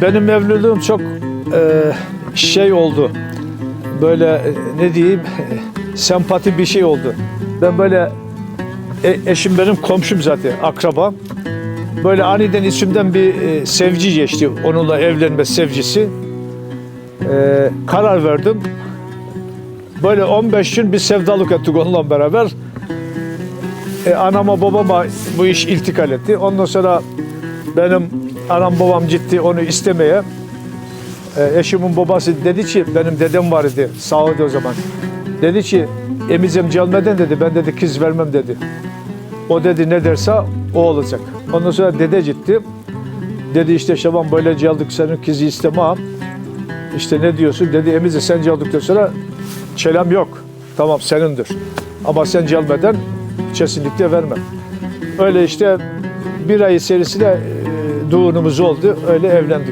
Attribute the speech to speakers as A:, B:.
A: benim evliliğim çok e, şey oldu. Böyle e, ne diyeyim sempati bir şey oldu. Ben böyle e, eşim benim komşum zaten akraba. Böyle aniden içimden bir e, sevci geçti. Onunla evlenme sevgisi. E, karar verdim. Böyle 15 gün bir sevdalık ettik onunla beraber. E, anama babama bu iş iltikal etti. Ondan sonra benim anam babam gitti onu istemeye. E, eşimin babası dedi ki benim dedem var idi sağ idi o zaman. Dedi ki emizem gelmeden dedi ben dedi kız vermem dedi. O dedi ne derse o olacak. Ondan sonra dede gitti. Dedi işte Şaban böyle geldik senin kızı istemem. İşte ne diyorsun? Dedi emize sen geldikten sonra çelem yok. Tamam senindir. Ama sen gelmeden kesinlikle vermem. Öyle işte bir ay içerisinde e, düğünümüz oldu. Öyle evlendik.